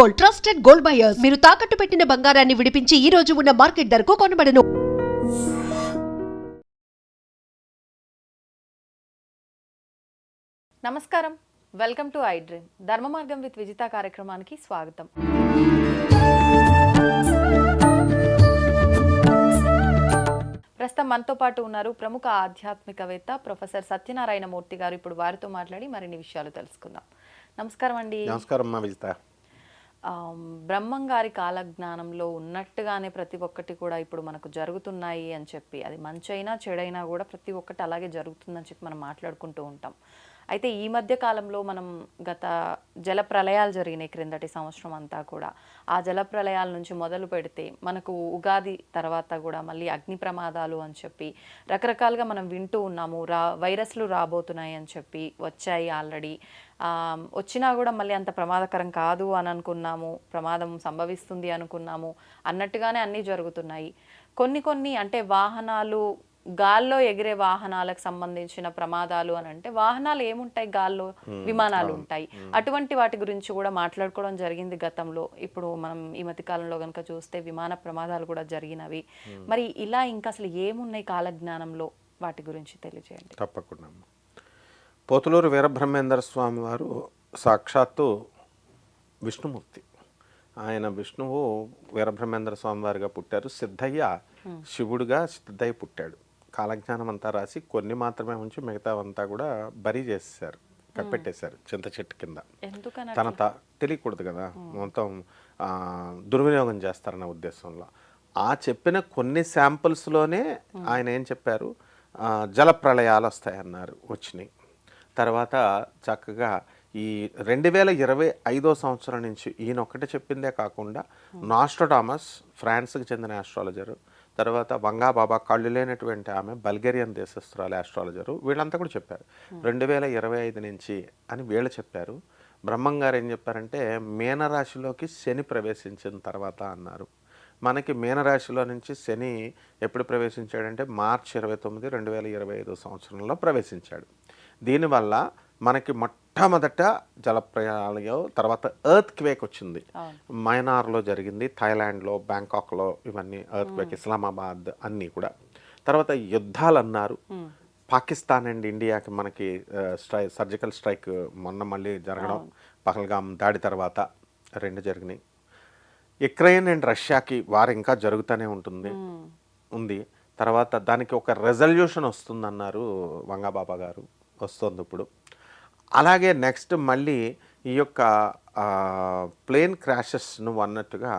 Gold trusted gold buyers. మీరు తాకట్టు పెట్టిన బంగారాన్ని విడిపించి ఈ రోజు ఉన్న మార్కెట్ ధరకు కొనబడను. నమస్కారం. వెల్కమ్ టు ఐ డ్రీమ్ ధర్మ మార్గం విత్ విజిత కార్యక్రమానికి స్వాగతం. ప్రస్తుతం మనతో పాటు ఉన్నారు ప్రముఖ ఆధ్యాత్మికవేత్త ప్రొఫెసర్ సత్యనారాయణ మూర్తి గారు. ఇప్పుడు వారితో మాట్లాడి మరిన్ని విషయాలు తెలుసుకుందాం. నమస్కారం అండి. నమస్కారం విజిత. బ్రహ్మంగారి బ్రహ్మం గారి కాలజ్ఞానంలో ఉన్నట్టుగానే ప్రతి ఒక్కటి కూడా ఇప్పుడు మనకు జరుగుతున్నాయి అని చెప్పి అది మంచైనా చెడైనా కూడా ప్రతి ఒక్కటి అలాగే జరుగుతుందని చెప్పి మనం మాట్లాడుకుంటూ ఉంటాం. అయితే ఈ మధ్య కాలంలో మనం గత జల ప్రళయాలు జరిగినాయి క్రిందటి సంవత్సరం అంతా కూడా. ఆ జల ప్రళయాల నుంచి మొదలు పెడితే మనకు ఉగాది తర్వాత కూడా మళ్ళీ అగ్ని ప్రమాదాలు అని చెప్పి రకరకాలుగా మనం వింటూ ఉన్నాము. రా వైరస్లు రాబోతున్నాయి అని చెప్పి వచ్చాయి ఆల్రెడీ. వచ్చినా కూడా మళ్ళీ అంత ప్రమాదకరం కాదు అని అనుకున్నాము. ప్రమాదం సంభవిస్తుంది అనుకున్నాము. అన్నట్టుగానే అన్నీ జరుగుతున్నాయి. కొన్ని కొన్ని అంటే వాహనాలు గాల్లో ఎగిరే వాహనాలకు సంబంధించిన ప్రమాదాలు అని అంటే వాహనాలు ఏముంటాయి? గాల్లో విమానాలు ఉంటాయి. అటువంటి వాటి గురించి కూడా మాట్లాడుకోవడం జరిగింది గతంలో. ఇప్పుడు మనం ఈ మధ్య కాలంలో కనుక చూస్తే విమాన ప్రమాదాలు కూడా జరిగినవి. మరి ఇలా ఇంకా అసలు ఏమున్నాయి కాలజ్ఞానంలో? వాటి గురించి తెలియజేయండి. తప్పకుండా. పోతులూరు వీరబ్రహ్మేంద్ర స్వామి వారు సాక్షాత్తు విష్ణుమూర్తి. ఆయన విష్ణువు వీరబ్రహ్మేంద్ర స్వామి వారిగా పుట్టారు. సిద్ధయ్య శివుడుగా సిద్ధయ్య పుట్టాడు. కాలజ్ఞానం అంతా రాసి కొన్ని మాత్రమే ఉంచి మిగతావంతా కూడా బరీ చేసేసారు కప్పెట్టేశారు చింత చెట్టు కింద. తన త తెలియకూడదు కదా. మొత్తం దుర్వినియోగం చేస్తారన్న ఉద్దేశంలో. ఆ చెప్పిన కొన్ని శాంపుల్స్లోనే ఆయన ఏం చెప్పారు? జల ప్రళయాలు వస్తాయన్నారు వచ్చినాయి. తర్వాత చక్కగా ఈ రెండు వేల ఇరవై ఐదో సంవత్సరం నుంచి ఈయన ఒక్కటే చెప్పిందే కాకుండా నాస్ట్రోడామస్ ఫ్రాన్స్కి చెందిన ఆస్ట్రాలజరు తర్వాత వంగా బాబా కళ్ళు లేనటువంటి ఆమె బల్గేరియన్ దేశస్తురాలు ఆస్ట్రాలజరు వీళ్ళంతా కూడా చెప్పారు. రెండు వేల ఇరవై ఐదు నుంచి అని వీళ్ళు చెప్పారు. బ్రహ్మం గారు ఏం చెప్పారంటే మీనరాశిలోకి శని ప్రవేశించిన తర్వాత అన్నారు. మనకి మీనరాశిలో నుంచి శని ఎప్పుడు ప్రవేశించాడంటే మార్చి ఇరవై తొమ్మిది రెండు వేల ఇరవై ఐదో సంవత్సరంలో ప్రవేశించాడు. దీనివల్ల మనకి మొట్టమొదట జలప్రయాణం తర్వాత ఎర్త్ క్వేక్ వచ్చింది మైనార్లో జరిగింది థాయిలాండ్లో బ్యాంకాక్లో ఇవన్నీ ఎర్త్ క్వేక్ ఇస్లామాబాద్ అన్నీ కూడా. తర్వాత యుద్ధాలు అన్నారు పాకిస్తాన్ అండ్ ఇండియాకి మనకి స్ట్రై సర్జికల్ స్ట్రైక్ మొన్న మళ్ళీ జరగడం పహల్గాం దాడి తర్వాత రెండు జరిగినాయి. యుక్రెయిన్ అండ్ రష్యాకి వారు ఇంకా జరుగుతూనే ఉంటుంది. ఉంది. తర్వాత దానికి ఒక రెజల్యూషన్ వస్తుందన్నారు వంగాబాబా గారు వస్తుంది ఇప్పుడు అలాగే నెక్స్ట్ మళ్ళీ ఈ యొక్క ప్లేన్ క్రాషెస్ నువ్వు అన్నట్టుగా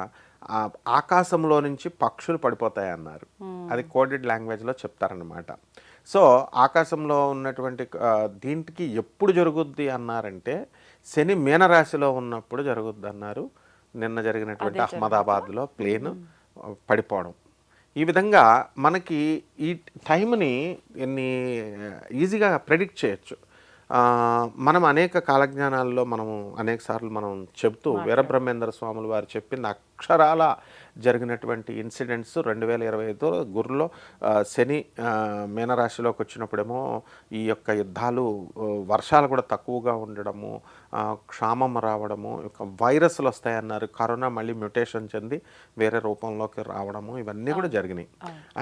ఆకాశంలో నుంచి పక్షులు పడిపోతాయి అన్నారు అది కోడెడ్ లాంగ్వేజ్లో చెప్తారనమాట సో ఆకాశంలో ఉన్నటువంటి ఆ, దీంట్కి ఎప్పుడు జరుగుద్ది అన్నారంటే శని మీనరాశిలో ఉన్నప్పుడు జరుగుద్ది అన్నారు నిన్న జరిగినటువంటి అహ్మదాబాద్లో ప్లేన్ పడిపోవడం. ఈ విధంగా మనకి ఈ టైంని ఎన్ని ఈజీగా ప్రెడిక్ట్ చేయొచ్చు. మనం అనేక కాలజ్ఞానాల్లో మనము అనేక సార్లు మనం చెబుతూ వీరబ్రహ్మేంద్ర స్వాములు వారు చెప్పిన అక్షరాల జరిగినటువంటి ఇన్సిడెంట్స్ రెండు వేల ఇరవై ఐదులో గురులో శని మీనరాశిలోకి వచ్చినప్పుడేమో ఈ యొక్క యుద్ధాలు వర్షాలు కూడా తక్కువగా ఉండడము క్షామం రావడము వైరస్లు వస్తాయన్నారు. కరోనా మళ్ళీ మ్యూటేషన్ చెంది వేరే రూపంలోకి రావడము ఇవన్నీ కూడా జరిగినాయి.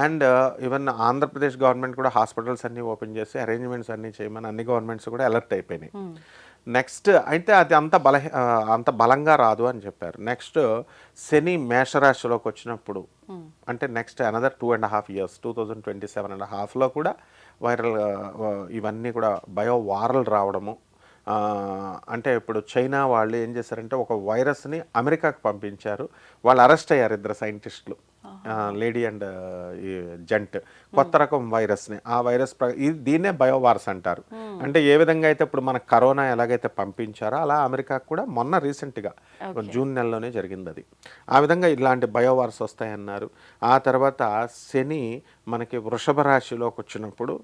అండ్ ఈవెన్ ఆంధ్రప్రదేశ్ గవర్నమెంట్ కూడా హాస్పిటల్స్ అన్నీ ఓపెన్ చేసి అరేంజ్మెంట్స్ అన్నీ చేయమని అన్ని గవర్నమెంట్స్ కూడా అలర్ట్ అయిపోయినాయి. నెక్స్ట్ అయితే అది అంత బల అంత బలంగా రాదు అని చెప్పారు. నెక్స్ట్ శని మేషరాశిలోకి వచ్చినప్పుడు అంటే next another two and half years two thousand twenty seven and హాఫ్లో కూడా వైరల్ ఇవన్నీ కూడా బయో వారల్ రావడము. అంటే ఇప్పుడు చైనా వాళ్ళు ఏం చేశారంటే ఒక వైరస్ని అమెరికాకు పంపించారు. వాళ్ళు అరెస్ట్ అయ్యారు ఇద్దరు సైంటిస్టులు. లేడీ అండ్ ఈ జంట్. కొత్త రకం వైరస్ని. ఆ వైరస్ దీన్నే బయోవార్స్ అంటారు. అంటే ఏ విధంగా అయితే ఇప్పుడు మన కరోనా ఎలాగైతే పంపించారో అలా అమెరికాకు కూడా మొన్న రీసెంట్గా జూన్ నెలలోనే జరిగింది అది ఆ విధంగా ఇలాంటి బయోవార్స్ వస్తాయన్నారు. ఆ తర్వాత శని మనకి వృషభ రాశిలోకి వచ్చినప్పుడు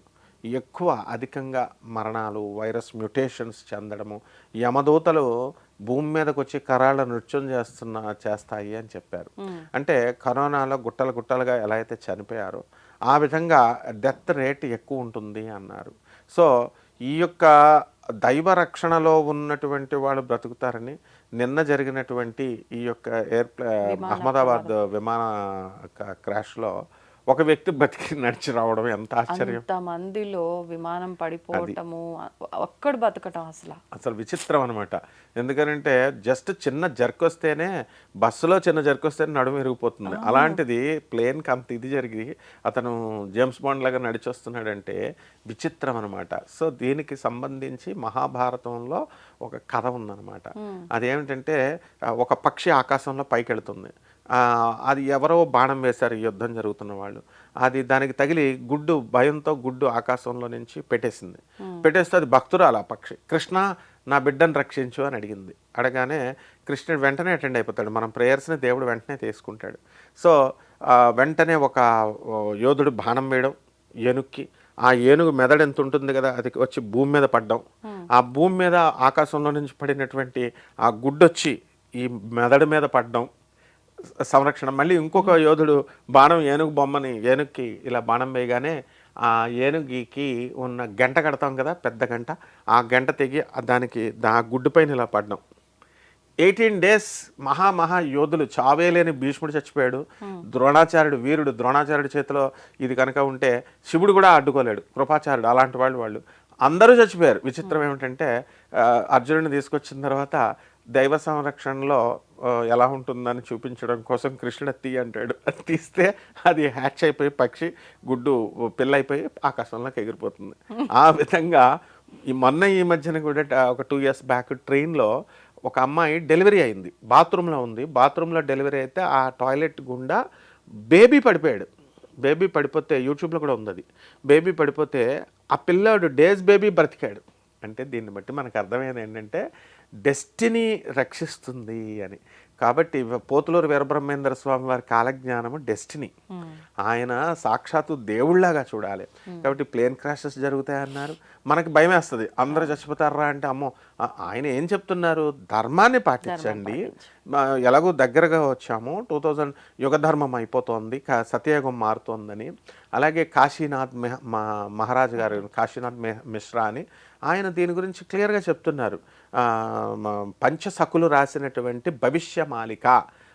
ఎక్కువ అధికంగా మరణాలు వైరస్ మ్యుటేషన్స్ చెందడము యమదూతలు భూమి మీదకి వచ్చి కరాళ్ళ నృత్యం చేస్తున్న చేస్తాయి అని చెప్పారు. అంటే కరోనాలో గుట్టలు గుట్టలుగా ఎలా అయితే చనిపోయారో ఆ విధంగా డెత్ రేట్ ఎక్కువ ఉంటుంది అన్నారు. సో ఈ యొక్క దైవ రక్షణలో ఉన్నటువంటి వాళ్ళు బ్రతుకుతారని నిన్న జరిగినటువంటి ఈ యొక్క ఎయిర్ అహ్మదాబాద్ విమాన క్రాష్లో ఒక వ్యక్తి బతికి నడిచి రావడం ఎంత ఆశ్చర్యం. మందిలో విమానం పడిపోవటము ఒక్కడు బతకటం అసలు. అసలు విచిత్రం అనమాట ఎందుకనంటే జస్ట్ చిన్న జర్క్ వస్తేనే బస్సులో చిన్న జర్క్ వస్తేనే నడుము విరిగిపోతుంది అలాంటిది ప్లేన్కి అంత ఇది జరిగి అతను జేమ్స్ బాండ్ లాగా నడిచి వస్తున్నాడంటే విచిత్రం అనమాట సో దీనికి సంబంధించి మహాభారతంలో ఒక కథ ఉందన్నమాట. అదేమిటంటే ఒక పక్షి ఆకాశంలో పైకి వెళుతుంది అది ఎవరో బాణం వేశారు ఈ యుద్ధం జరుగుతున్న వాళ్ళు. అది దానికి తగిలి గుడ్డు భయంతో గుడ్డు ఆకాశంలో నుంచి పెట్టేసింది. పెట్టేస్తే అది భక్తురాలు ఆ పక్షి. కృష్ణ నా బిడ్డను రక్షించు అని అడిగింది. అడగానే కృష్ణుడు వెంటనే అటెండ్ అయిపోతాడు. మనం ప్రేయర్స్ని దేవుడు వెంటనే తీసుకుంటాడు. సో వెంటనే ఒక యోధుడు బాణం వేయడం ఏనుక్కి ఆ ఏనుగు మెదడు ఎంత ఉంటుంది కదా అది వచ్చి భూమి మీద పడ్డం. ఆ భూమి మీద ఆకాశంలో నుంచి పడినటువంటి ఆ గుడ్డొచ్చి ఈ మెదడు మీద పడ్డం. సంరక్షణ. మళ్ళీ ఇంకొక యోధుడు బాణం ఏనుగు బొమ్మని ఏనుగుకి ఇలా బాణం వేయగానే ఆ ఏనుగుకి ఉన్న గంట కడతాం కదా పెద్ద గంట. ఆ గంట తెగి దానికి దా గుడ్డు పైన ఇలా పడ్డం. ఎయిటీన్ డేస్ మహా మహా యోధులు చావేలేని భీష్ముడు చచ్చిపోయాడు. ద్రోణాచార్యుడు వీరుడు ద్రోణాచార్యుడి చేతిలో ఇది కనుక ఉంటే శివుడు కూడా అడ్డుకోలేడు కృపాచార్యుడు అలాంటి వాళ్ళు వాళ్ళు అందరూ చచ్చిపోయారు. విచిత్రం ఏమిటంటే అర్జునుడిని తీసుకొచ్చిన తర్వాత దైవ సంరక్షణలో ఎలా ఉంటుందని చూపించడం కోసం కృష్ణుడు అది అంటాడు. అది తీస్తే అది హ్యాచ్ అయిపోయి పక్షి గుడ్డు పిల్లైపోయి ఆకాశంలోకి ఎగిరిపోతుంది. ఆ విధంగా ఈ మొన్న ఈ మధ్యన కూడా ఒక టూ ఇయర్స్ బ్యాక్ ట్రైన్లో ఒక అమ్మాయి డెలివరీ అయింది. బాత్రూంలో ఉంది. బాత్రూంలో డెలివరీ అయితే ఆ టాయిలెట్ గుండా బేబీ పడిపోయాడు. బేబీ పడిపోతే యూట్యూబ్లో కూడా ఉంది అది. బేబీ పడిపోతే ఆ పిల్లాడు డేస్ బేబీ బ్రతికాడు. అంటే దీన్ని బట్టి మనకు అర్థమైంది ఏంటంటే డెస్టినీ రక్షిస్తుంది అని. కాబట్టి పోతులూరు వీరబ్రహ్మేంద్ర స్వామి వారి కాలజ్ఞానము డెస్టినీ. ఆయన సాక్షాత్తు దేవుళ్ళలాగా చూడాలి. కాబట్టి ప్లేన్ క్రాషెస్ జరుగుతాయన్నారు. మనకి భయం వేస్తుంది అందరూ చచ్చిపోతారా అంటే అమ్మో ఆయన ఏం చెప్తున్నారు? ధర్మాన్ని పాటించండి. ఎలాగో దగ్గరగా వచ్చాము. టూ థౌజండ్ యుగధర్మం అయిపోతోంది. సత్యయుగం మారుతోందని. అలాగే కాశీనాథ్ మెహ మా- మహారాజ్ గారు కాశీనాథ్ మెహ మిశ్రా అని ఆయన దీని గురించి క్లియర్గా చెప్తున్నారు. పంచసకులు రాసినటువంటి భవిష్యమాలిక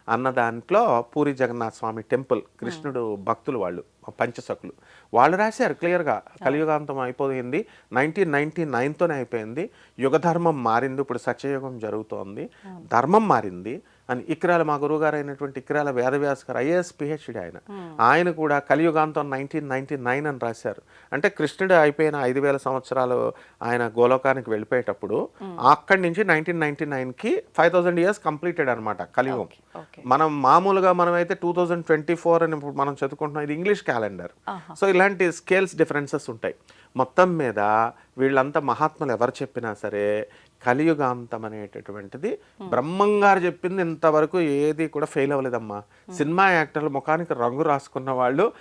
అన్న దాంట్లో పూరి జగన్నాథ స్వామి టెంపుల్ కృష్ణుడు భక్తులు వాళ్ళు పంచసకులు వాళ్ళు రాశారు క్లియర్గా. కలియుగాంతం అయిపోయింది నైన్టీన్ నైన్టీ నైన్తోనే అయిపోయింది. యుగధర్మం మారింది ఇప్పుడు సత్యయుగం జరుగుతోంది. ధర్మం మారింది అని ఇక్రాల మా గురువు గారు అయినటువంటి ఇక్రాల వేదవ్యాస్ గారు ఐఏఎస్ పిహెచ్డి ఆయన. ఆయన కూడా కలియుగాంతం నైన్టీన్ నైన్టీ నైన్ అని రాశారు. అంటే కృష్ణుడు అయిపోయిన ఐదు వేల సంవత్సరాలు ఆయన గోలోకానికి వెళ్ళిపోయేటప్పుడు అక్కడి నుంచి నైన్టీన్ నైన్టీ నైన్కి ఫైవ్ థౌసండ్ ఇయర్స్ కంప్లీటెడ్ అనమాట కలియుగం. మనం మామూలుగా మనం అయితే టూ థౌజండ్ ట్వంటీ ఫోర్ అని ఇప్పుడు మనం చదువుకుంటున్నాం ఇది ఇంగ్లీష్ క్యాలెండర్. సో ఇలాంటి స్కేల్స్ డిఫరెన్సెస్ ఉంటాయి. మొత్తం మీద వీళ్ళంతా మహాత్ములు ఎవరు చెప్పినా సరే కలియుగాంతం అనేటటువంటిది బ్రహ్మంగారు చెప్పింది ఇంతవరకు ఏది కూడా ఫెయిల్ అవ్వలేదమ్మా. సినిమా యాక్టర్లు ముఖానికి రంగు రాసుకున్న వాళ్ళు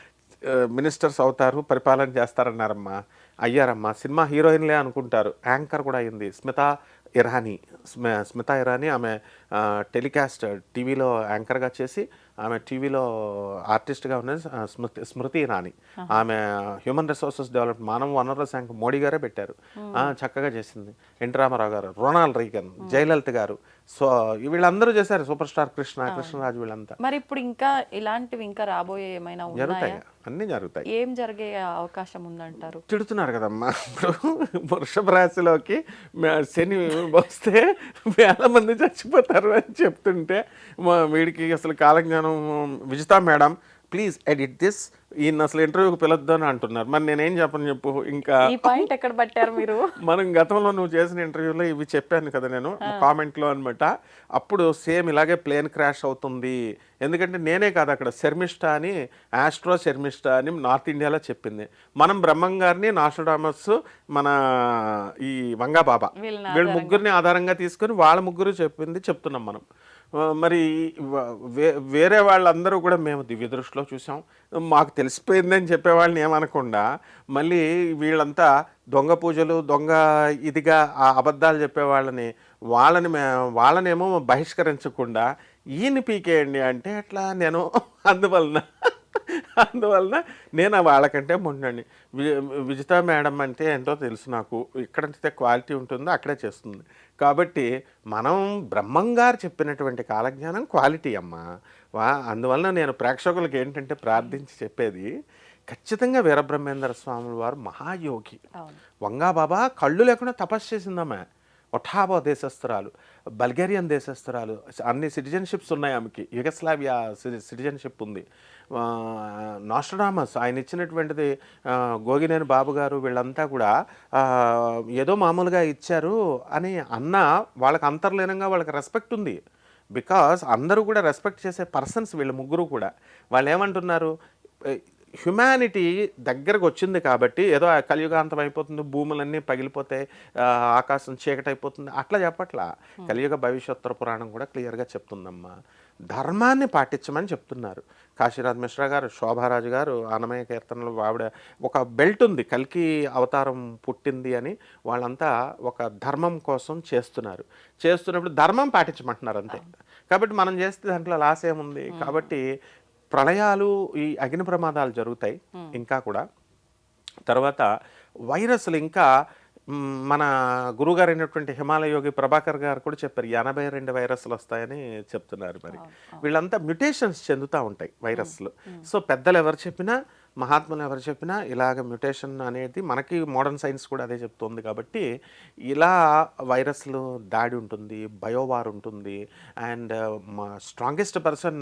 మినిస్టర్స్ అవుతారు పరిపాలన చేస్తారన్నారమ్మా. అయ్యారమ్మా. సినిమా హీరోయిన్లే అనుకుంటారు. యాంకర్ కూడా అయింది. స్మిత ఇరానీ. స్మ- స్మిత ఇరానీ ఆమె టెలికాస్ట్ టీవీలో యాంకర్గా చేసి ఆమె టీవీలో ఆర్టిస్ట్గా ఉన్నది స్మృతి స్మృతి ఇరానీ. ఆమె హ్యూమన్ రిసోర్సెస్ డెవలప్ మానవ వనరుల శాఖ మోడీ గారే పెట్టారు. ఆ, చక్కగా చేసింది. ఎన్టీ రామారావు గారు రొనాల్డ్ రీగన్ జయలలిత గారు. సో వీళ్ళందరూ చేశారు సూపర్ స్టార్ కృష్ణ కృష్ణరాజు వీళ్ళంతా. మరి ఇప్పుడు ఇంకా ఇలాంటివి ఇంకా రాబోయే ఏమైనా జరుగుతాయి. అన్నీ జరుగుతాయి. ఏం జరిగే అవకాశం ఉందంటారు? తిడుతున్నారు కదమ్మా. ఇప్పుడు వృషభ రాశిలోకి శని వస్తే వేల మంది చచ్చిపోతారు అని చెప్తుంటే వీడికి అసలు కాలజ్ఞానం Vijitha madam please edit this. ఈయన అసలు ఇంటర్వ్యూకి పిలొద్దు అని అంటున్నారు. మరి నేనేం చెప్పను చెప్పు? ఇంకా ఈ పాయింట్ ఎక్కడ పట్టారు మీరు? మనం గతంలో నువ్వు చేసిన ఇంటర్వ్యూలో ఇవి చెప్పాను కదా నేను కామెంట్లో అనమాట అప్పుడు సేమ్ ఇలాగే ప్లేన్ క్రాష్ అవుతుంది. ఎందుకంటే నేనే కాదు అక్కడ శర్మిష్ఠ అని ఆస్ట్రో శర్మిష్ఠ అని నార్త్ ఇండియాలో చెప్పింది. మనం బ్రహ్మం గారిని నాషడామస్ మన ఈ వంగా బాబా వీళ్ళని వీళ్ళ ముగ్గురిని ఆధారంగా తీసుకొని వాళ్ళ ముగ్గురు చెప్పింది చెప్తున్నాం మనం. మరి వేరే వాళ్ళందరూ కూడా మేము దివ్య దృష్టిలో చూసాం. మాకు తెలిసిపోయిందని చెప్పేవాళ్ళని ఏమనకుండా మళ్ళీ వీళ్ళంతా దొంగ పూజలు దొంగ ఇదిగా ఆ అబద్ధాలు చెప్పేవాళ్ళని వాళ్ళని మే వాళ్ళనేమో బహిష్కరించకుండా ఈయన పీకేయండి అంటే అట్లా నేను అందువలన అందువలన నేను వాళ్ళకంటే ముండండి విజిత మేడం అంటే ఏంటో తెలుసు నాకు. ఎక్కడైతే క్వాలిటీ ఉంటుందో అక్కడే చేస్తుంది. కాబట్టి మనం బ్రహ్మంగారు చెప్పినటువంటి కాలజ్ఞానం క్వాలిటీ అమ్మా. వా అందువలన నేను ప్రేక్షకులకు ఏంటంటే ప్రార్థించి చెప్పేది ఖచ్చితంగా వీరబ్రహ్మేంద్ర స్వాముల వారు మహాయోగి. అవును. వంగా బాబా కళ్ళు లేకుండా తపస్సు చేసిందమ్మ. ఒఠాబో దేశస్తురాలు బల్గేరియన్ దేశస్తురాలు అన్ని సిటిజన్షిప్స్ ఉన్నాయి ఆమెకి. యుగస్లావియా సిటిజన్షిప్ ఉంది. నాస్ట్రడామస్ ఆయన ఇచ్చినటువంటిది గోగినేని బాబు గారు వీళ్ళంతా కూడా ఏదో మామూలుగా ఇచ్చారు అని అన్న వాళ్ళకి అంతర్లీనంగా వాళ్ళకి రెస్పెక్ట్ ఉంది. బికాస్ అందరూ కూడా రెస్పెక్ట్ చేసే పర్సన్స్ వీళ్ళు ముగ్గురు కూడా. వాళ్ళు ఏమంటున్నారు హ్యుమానిటీ దగ్గరకు వచ్చింది కాబట్టి ఏదో కలియుగాంతం అయిపోతుంది భూములన్నీ పగిలిపోతాయి ఆ, ఆకాశం చీకటి అయిపోతుంది అట్లా చెప్పట్లా. కలియుగ భవిష్యోత్తర పురాణం కూడా క్లియర్గా చెప్తుందమ్మా. ధర్మాన్ని పాటించమని చెప్తున్నారు. కాశీరాజ్ మిశ్రా గారు శోభారాజు గారు అన్నమయ్య కీర్తనలు ఆవిడ ఒక బెల్ట్ ఉంది కల్కి అవతారం పుట్టింది అని వాళ్ళంతా ఒక ధర్మం కోసం చేస్తున్నారు. చేస్తున్నప్పుడు ధర్మం పాటించమంటున్నారు అంతే. కాబట్టి మనం చేస్తే దాంట్లో లాస్ ఏముంది? కాబట్టి ప్రళయాలు ఈ అగ్ని ప్రమాదాలు జరుగుతాయి ఇంకా కూడా. తర్వాత వైరస్లు ఇంకా మన గురుగారు అయినటువంటి హిమాలయ యోగి ప్రభాకర్ గారు కూడా చెప్పారు ఎనభై రెండు వైరస్లు వస్తాయని చెప్తున్నారు మరి. వీళ్ళంతా మ్యుటేషన్స్ చెందుతూ ఉంటాయి వైరస్లు. సో పెద్దలు ఎవరు చెప్పినా మహాత్ములు ఎవరు చెప్పినా ఇలాగ మ్యుటేషన్ అనేది మనకి మోడర్న్ సైన్స్ కూడా అదే చెప్తుంది కాబట్టి ఇలా వైరస్లు దాడి ఉంటుంది బయోవార్ ఉంటుంది. అండ్ మా స్ట్రాంగెస్ట్ పర్సన్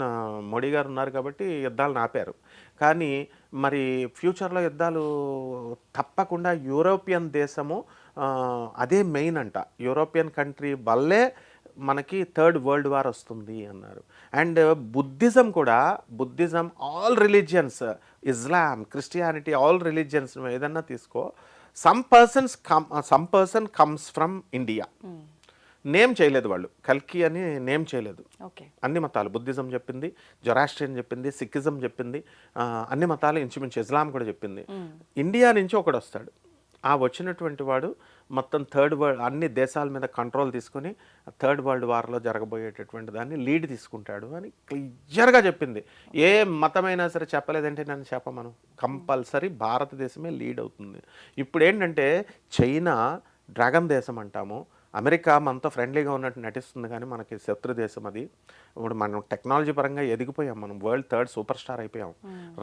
మోడీ గారు ఉన్నారు కాబట్టి యుద్ధాలను ఆపారు కానీ మరి ఫ్యూచర్లో యుద్ధాలు తప్పకుండా యూరోపియన్ దేశము అదే మెయిన్ అంట. యూరోపియన్ కంట్రీ వల్లే మనకి థర్డ్ వరల్డ్ వార్ వస్తుంది అన్నారు. అండ్ బుద్ధిజం కూడా Buddhism all religions Islam Christianity all religions ఏదన్నా తీసుకో. Some persons come some person comes from India name చేయలేదు వాళ్ళు. కల్కి అని నేమ్ చేయలేదు. ఓకే. అన్ని మతాలు. బుద్ధిజం చెప్పింది జొరాస్ట్రియన్ చెప్పింది సిక్కిజం చెప్పింది అన్ని మతాలు ఇంచుమించు ఇస్లాం కూడా చెప్పింది. ఇండియా నుంచి ఒకడు వస్తాడు. ఆ వచ్చినటువంటి వాడు మొత్తం థర్డ్ వరల్డ్ అన్ని దేశాల మీద కంట్రోల్ తీసుకొని థర్డ్ వరల్డ్ వార్లో జరగబోయేటటువంటి దాన్ని లీడ్ తీసుకుంటాడు అని క్లియర్గా చెప్పింది. ఏ మతమైనా సరే చెప్పలేదంటే నన్ను చెప్పమను. కంపల్సరీ భారతదేశమే లీడ్ అవుతుంది. ఇప్పుడు ఏంటంటే చైనా డ్రాగన్ దేశం అంటాము. అమెరికా మనతో ఫ్రెండ్లీగా ఉన్నట్టు నటిస్తుంది కానీ మనకి శత్రు దేశం అది. ఇప్పుడు మనం టెక్నాలజీ పరంగా ఎదిగిపోయాం మనం వరల్డ్ థర్డ్ సూపర్ స్టార్ అయిపోయాం.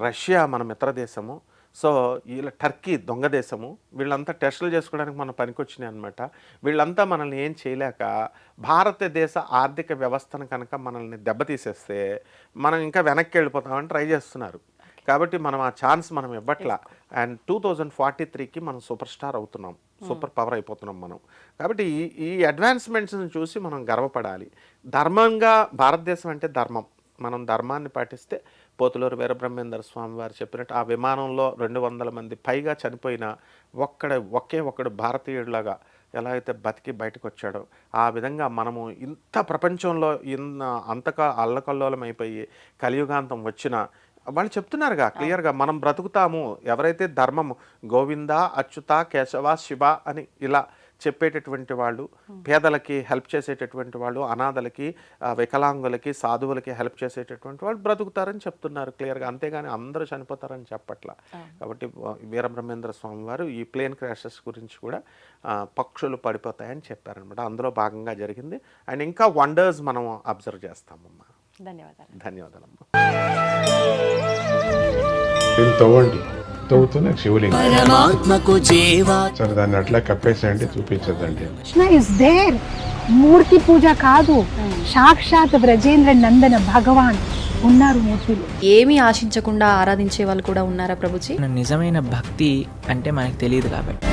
రష్యా మన మిత్ర దేశము. సో వీళ్ళ టర్కీ దొంగ దేశము. వీళ్ళంతా టెస్టులు చేసుకోవడానికి మనం పనికొచ్చినాయి అనమాట వీళ్ళంతా మనల్ని ఏం చేయలేక భారతదేశ ఆర్థిక వ్యవస్థను కనుక మనల్ని దెబ్బతీసేస్తే మనం ఇంకా వెనక్కి వెళ్ళిపోతామని ట్రై చేస్తున్నారు. కాబట్టి మనం ఆ ఛాన్స్ మనం ఇవ్వట్లా. అండ్ టూ థౌజండ్ ఫార్టీ త్రీకి మనం సూపర్ స్టార్ అవుతున్నాం. సూపర్ పవర్ అయిపోతున్నాం మనం. కాబట్టి ఈ ఈ అడ్వాన్స్మెంట్స్ని చూసి మనం గర్వపడాలి. ధర్మంగా భారతదేశం అంటే ధర్మం. మనం ధర్మాన్ని పాటిస్తే పోతులూరు వీరబ్రహ్మేంద్ర స్వామి వారు చెప్పినట్టు ఆ విమానంలో రెండు వందల మంది పైగా చనిపోయిన ఒక్కడ ఒకే ఒక్కడు భారతీయుడిలాగా ఎలా అయితే బతికి బయటకు వచ్చాడో ఆ విధంగా మనము ఇంత ప్రపంచంలో ఇన్న అంతగా అల్లకల్లోలం అయిపోయి కలియుగాంతం వచ్చిన వాళ్ళు చెప్తున్నారుగా క్లియర్గా మనం బ్రతుకుతాము ఎవరైతే ధర్మము గోవింద అచ్యుత కేశవ శివ అని ఇలా చెప్పేటటువంటి వాళ్ళు పేదలకి హెల్ప్ చేసేటటువంటి వాళ్ళు అనాథలకి వికలాంగులకి సాధువులకి హెల్ప్ చేసేటటువంటి వాళ్ళు బ్రతుకుతారని చెప్తున్నారు క్లియర్గా. అంతేగాని అందరూ చనిపోతారని చెప్పట్ల. కాబట్టి వీరబ్రహ్మేంద్ర స్వామి వారు ఈ ప్లేన్ క్రాషెస్ గురించి కూడా పక్షులు పడిపోతాయని చెప్పారనమాట అందులో భాగంగా జరిగింది. అండ్ ఇంకా వండర్స్ మనం అబ్జర్వ్ చేస్తామమ్మా. ధన్యవాదాలు. ధన్యవాదాలమ్మా. దీన్ని తవ్వండి. తవ్వుతూనే శివలింగం. పరమాత్మకు జీవా. సరే దాన్ని అట్లా కప్పేసేయండి చూపించదండి కృష్ణ ఇస్ దేర్ మూర్తి పూజ కాదు. సాక్షాత్ బ్రజేంద్ర నందన భగవాన్ ఉన్నారు మూర్తిలో. ఏమీ ఆశించకుండా ఆరాధించే వాళ్ళు కూడా ఉన్నారా ప్రభుజీ? నిజమైన భక్తి అంటే మనకు తెలియదు కాబట్టి.